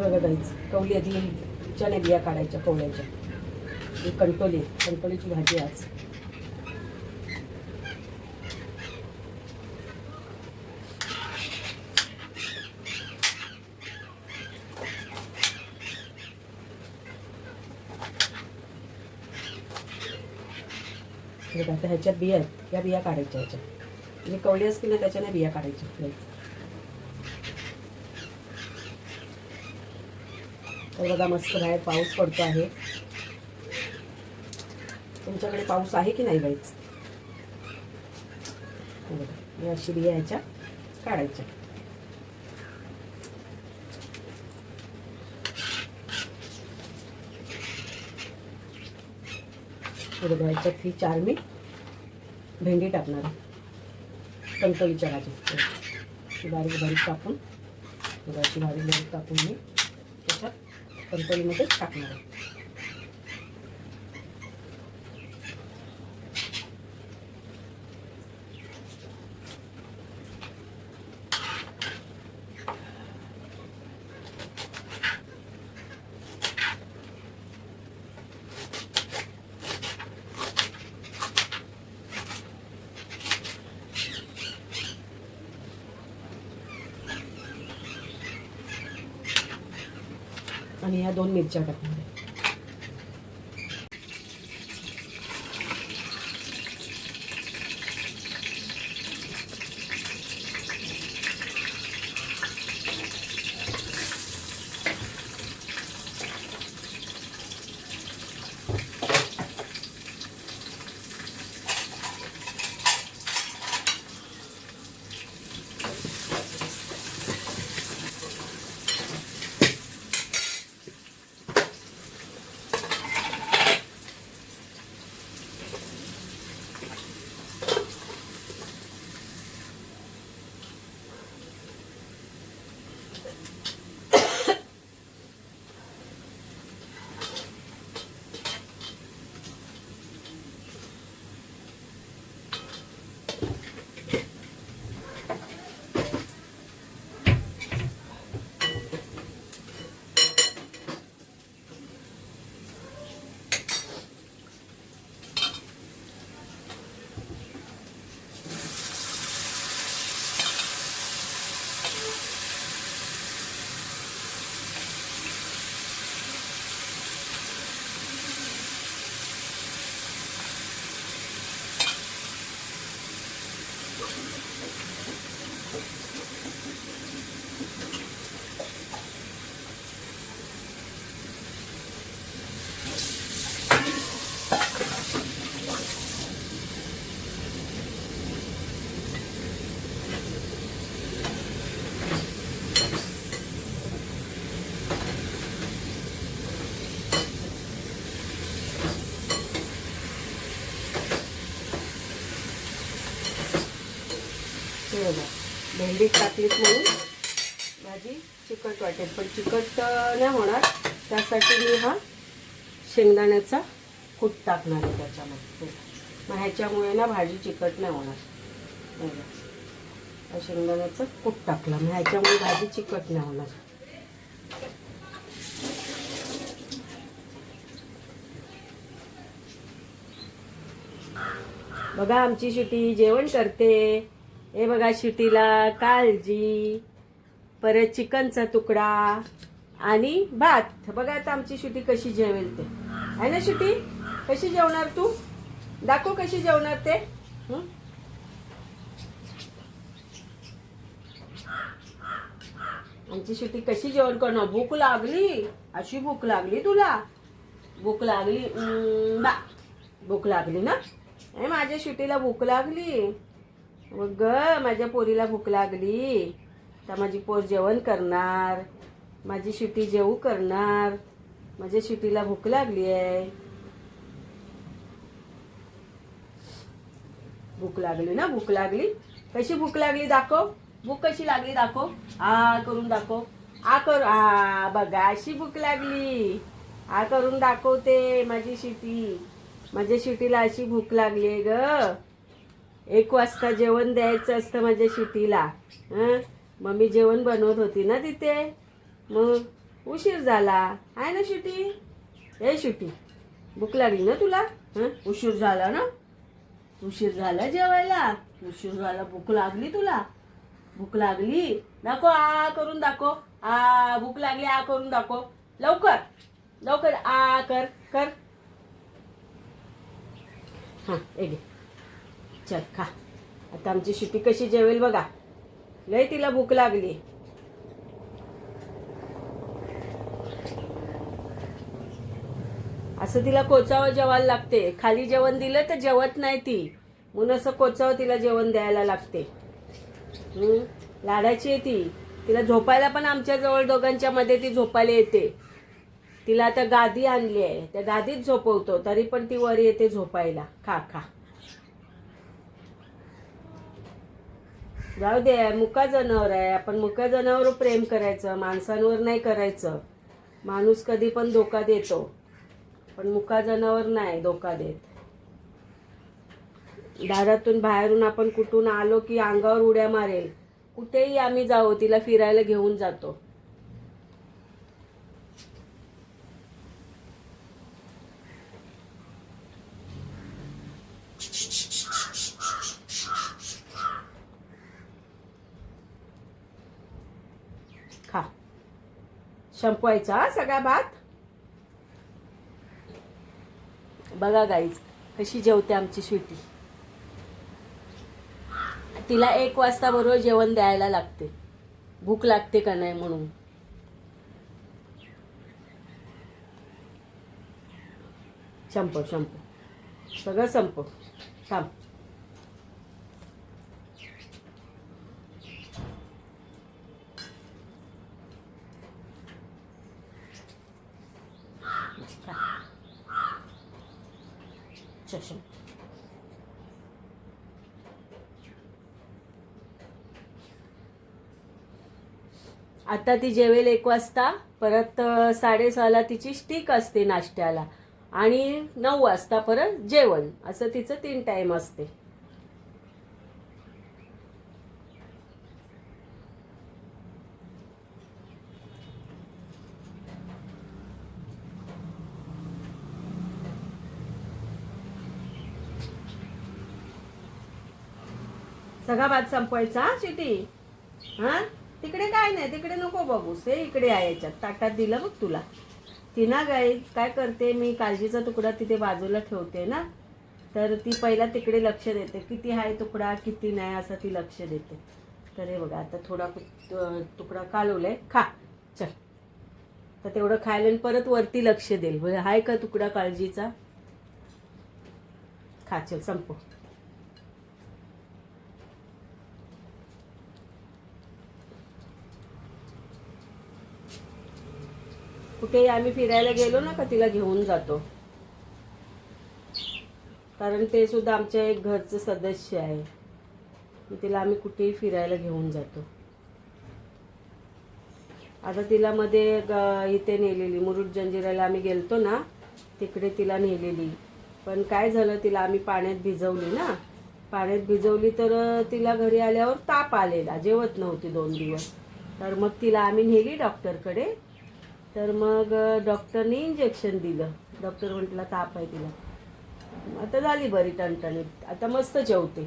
हे बघा गाईच कवली आधी चणे बिया काढायच्या कवळ्याच्या. ही कंटोली कंटोलीची भाजी आज. ह्याच्यात बिया आहेत. या बिया काढायच्या ह्याच्यात. म्हणजे कवळी असतील ना त्याच्याने बिया काढायच्या. तर बघा मस्त बाहेर पाऊस पडतो आहे. तुमच्याकडे पाऊस आहे की नाही बाईच बघा, या अशी बिया ह्याच्या काढायच्या. हे ह्याच्यात ही चार मी भेंडी टाकणार आहे. कंटोलीच्या भाजी बारीक बारीक टाकून अशी बारीक बारीक टाकून मी त्याच्यात कंटोलीमध्ये टाकणार आहे. आणि ह्या दोन मिरच्या टाकणार आहे. भाजी बघा. भेंडी टाकलीत म्हणून. भाजी चिकट वाटेल. पण चिकट नाही होणार. त्यासाठी मी हा शेंगदाण्याचा कूट टाकणार आहे त्याच्यामध्ये. मग ह्याच्यामुळे ना भाजी चिकट नाही होणार. बघा. शेंगदाण्याचं कूट टाकलं. मग ह्याच्यामुळे भाजी चिकट नाही होणार. बघा आमची शिटी जेवण करते. हे बघा शिटीला काळजी परत चिकनचा तुकडा आणि भात. बघा आता आमची शिटी कशी जेवेल ते आहे ना शिटी? कशी जेवणार तू? दाखव कशी जेवणार ते. आमची शिटी कशी जेवण करणार? भूक लागली? अशी भूक लागली तुला? भूक लागली. बा भूक लागली ना? ए माझ्या शिटीला भूक लागली. ग माझ्या पोरीला भूक लागली. तर माझी पोर जेवण करणार. माझी शिटी जेवू करणार. माझ्या शिटीला भूक लागली आहे. भूक लागली ना भूक लागली. कशी भूक लागली दाखव. भूक कशी लागली दाखव. आ करून दाखव. आ कर आ बघा अशी भूक लागली. आ करून दाखवते माझी शिटी. माझ्या शिटीला अशी भूक लागली ग. एक वाजता जेवण द्यायचं असतं माझ्या शिटीला. हं? मग मी जेवण बनवत होती ना तिथे? मग उशीर झाला. आहे ना शिटी? ए शिटी भूक लागली ना तुला? हं? उशीर झाला ना? उशीर झाला जेवायला? उशीर झाला भूक लागली तुला? भूक लागली? दाखव आ करून दाखव. आ भूक लागली आ करून दाखव. लवकर लवकर आ कर कर. हां एक चल खा. आता आमची शिपी कशी जेवेल बघा. लय तिला भूक लागली. असं तिला कोचावं जेवायला लागते. खाली जेवण दिलं तर जेवत नाही ती. म्हणून असं कोचावं तिला जेवण द्यायला लागते. लाडाची आहे ती. तिला झोपायला पण आमच्या जवळ दोघांच्या मध्ये ती झोपायला येते. तिला आता गादी आणली आहे. त्या गादीत झोपवतो. तरी पण ती वर येते झोपायला. खा खा. जाऊ दे मुका जनावर आहे. आपण मुका जनावर प्रेम करायचं माणसांवर नाही करायचं. माणूस कधी पण धोका देतो. पण मुका जनावर नाही धोका देत. दारातून बाहेरून आपण कुठून आलो की अंगावर उड्या मारेल. कुठेही आम्ही जाऊ तिला फिरायला घेऊन जातो खा संपवायचा हा सगळा भात? बघा गाईज कशी जेवते आमची स्वीटी. तिला एक वाजता बरोबर जेवण द्यायला लागते. भूक लागते का नाही म्हणून. संपव संपव. सगळं संपव. थांब. आता ती जेवेल एक वाजता परत साडेसहाला तिची स्टिक असते नाश्त्याला आणि नऊ वाजता परत जेवण. असं तिचं तीन टाइम असते. सगळा भात संपवायचा हा शिटी हा? तिकडे काय नाही तिकडे नको बघूस. ते इकडे आहे याच्यात. ताटात दिलं बघ तुला. ती ना गाई काय करते मी काळजीचा तुकडा तिथे बाजूला ठेवते ना तर ती पहिला तिकडे लक्ष देते. किती आहे तुकडा किती नाही असं ती लक्ष देते. तर हे बघा आता थोडा कु- अं, तुकडा कालवलाय. खा चल. तर तेवढं खायला आणि परत वरती लक्ष देईल. म्हणजे आहे का तुकडा काळजीचा? खा चल संपव. कुठेही आम्ही फिरायला गेलो ना का तिला घेऊन जातो. कारण ते सुद्धा आमच्या एक घरचं सदस्य आहे. तिला आम्ही कुठेही फिरायला घेऊन जातो. आता तिला मध्ये ग- इथे नेलेली मुरुड जंजिराला आम्ही गेलतो ना तिकडे तिला नेलेली. पण काय झालं तिला आम्ही पाण्यात भिजवली ना. पाण्यात भिजवली तर तिला घरी आल्यावर ताप आलेला जेवत नव्हती दोन दिवस. तर मग तिला आम्ही नेली डॉक्टरकडे तर मग डॉक्टरने इंजेक्शन दिलं. डॉक्टर म्हटलं ताप आहे तिला. आता झाली बरी टणटणीत. आता मस्त जेवते.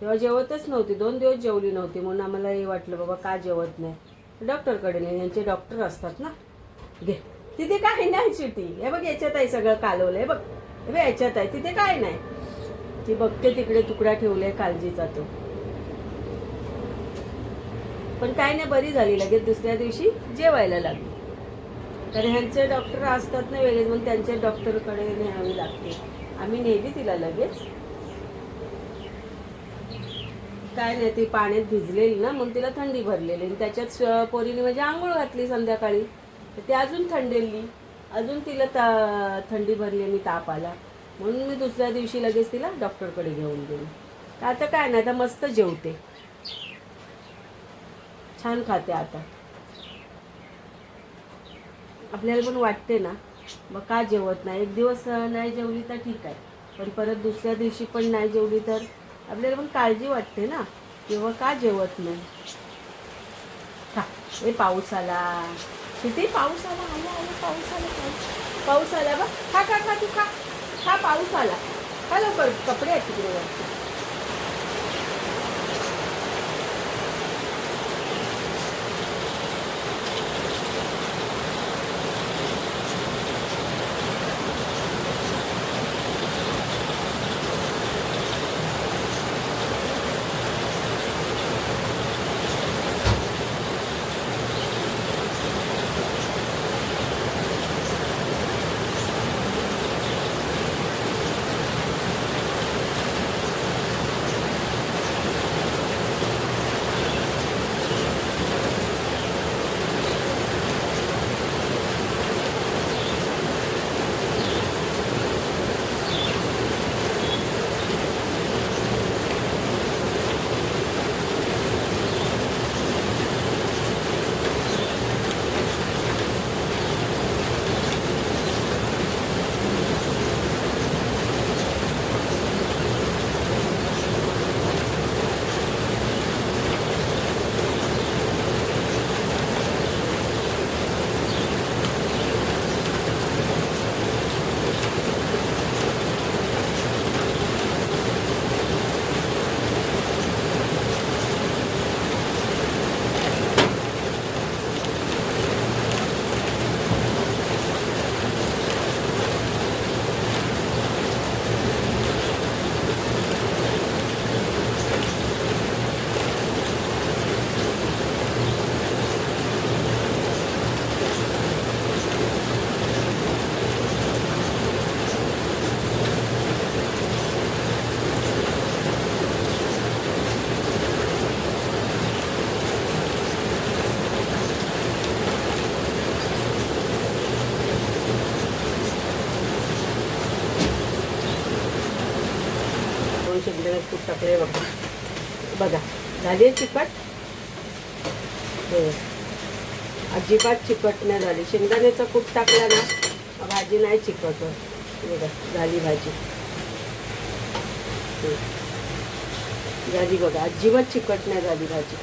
तेव्हा जेवतच नव्हती. दोन दिवस जेवली नव्हती. म्हणून आम्हाला हे वाटलं बाबा का जेवत नाही? डॉक्टरकडे नाही यांचे डॉक्टर असतात ना? घे. तिथे काय नाही चिटी हे बघ याच्यात आहे सगळं कालवलंय बघ. हे बघ याच्यात आहे. तिथे काय नाही. ती बघते तिकडे तुकडा ठेवलाय काळजीचा तो. पण काय नाही बरी झाली. लगेच दुसऱ्या दिवशी जेवायला लागली. तर ह्यांचे डॉक्टर असतात ना वेगळे मग त्यांच्या डॉक्टरकडे न्यावी लागते. आम्ही नेली तिला लगेच. काय नाही ती पाण्यात भिजलेली ना मग तिला थंडी भरलेली. आणि त्याच्यात पोरीने म्हणजे आंघोळ घातली संध्याकाळी. तर ती अजून थंडेली. अजून तिला ता थंडी भरली आणि ताप आला. म्हणून मी दुसऱ्या दिवशी लगेच तिला डॉक्टरकडे घेऊन गेली. तर आता काय नाही आता मस्त जेवते. छान खाते आता. आपल्याला पण वाटते ना मग का जेवत नाही? एक दिवस नाही जेवली तर ठीक आहे. पण परत दुसऱ्या दिवशी पण नाही जेवली तर आपल्याला पण काळजी वाटते ना किंवा का जेवत नाही? खा. हे पाऊस आला किती पाऊस आला आला आला पाऊस आला पाऊस पाऊस आला बा. खा खा खा तू खा. खा पाऊस आला खा लवकर. कपडे आहेत तिकडे वरती. शिजलेलं तूप टाकले बघा बघा झाली चिकट? हो. अजिबात चिकट नाही झाली. शेंगदाण्याचं कूट टाकलं ना भाजी नाही चिकट बघा झाली भाजी. हो. झाली बघा अजिबात चिकट नाही झाली भाजी.